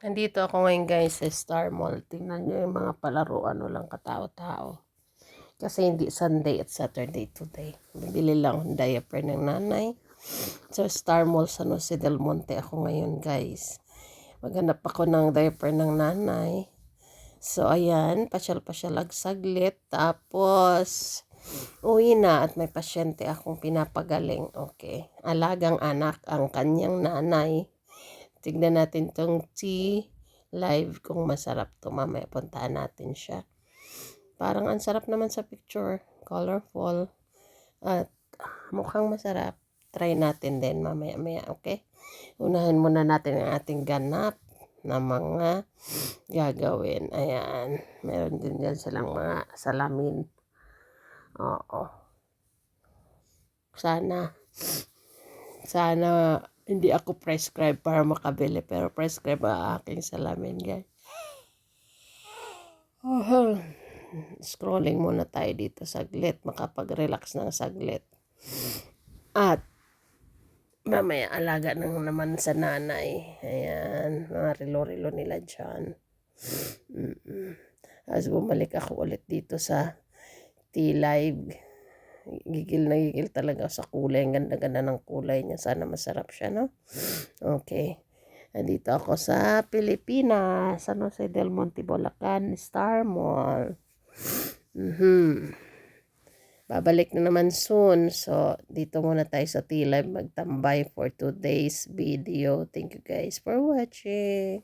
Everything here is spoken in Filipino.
Nandito ako ngayon guys sa Star Mall. Tingnan nyo yung mga palaruan. Walang katao-tao. Kasi hindi Sunday at Saturday today. Bibili lang ng diaper ng nanay. So Star Mall sa Jose del Monte ako ngayon guys. Maghanap ako ng diaper ng nanay. So ayan, pasyal-pasyal saglit. Tapos uwi na at may pasyente akong pinapagaling. Okay. Alagang anak ang kanyang nanay. Tignan natin tong tea live kung masarap to. Mamaya puntahan natin siya. Parang ang sarap naman sa picture. Colorful. At mukhang masarap. Try natin din mamaya-maya. Okay? Unahin muna natin ang ating ganap na mga gagawin. Ayan. Meron din dyan silang mga salamin. Oo. Sana sana hindi ako prescribe para makabili pero prescribe ang aking salamin guys. Oh, scrolling muna tayo dito saglit makapag-relax ng saglit. At mamaya alaga nang naman sa nanay. Ayan, mga rilo-rilo nila dyan. Mm-mm. As bumalik ako ulit dito sa T-Live gigil na gigil talaga sa kulay. Ang ganda-ganda ng kulay niya. Sana masarap siya, no? Okay. Nandito ako sa Pilipinas. San Jose del Monte, Bulacan, Star Mall. Mm-hmm. Babalik na naman soon. So, dito muna tayo sa T-Live magtambay for today's video. Thank you guys for watching.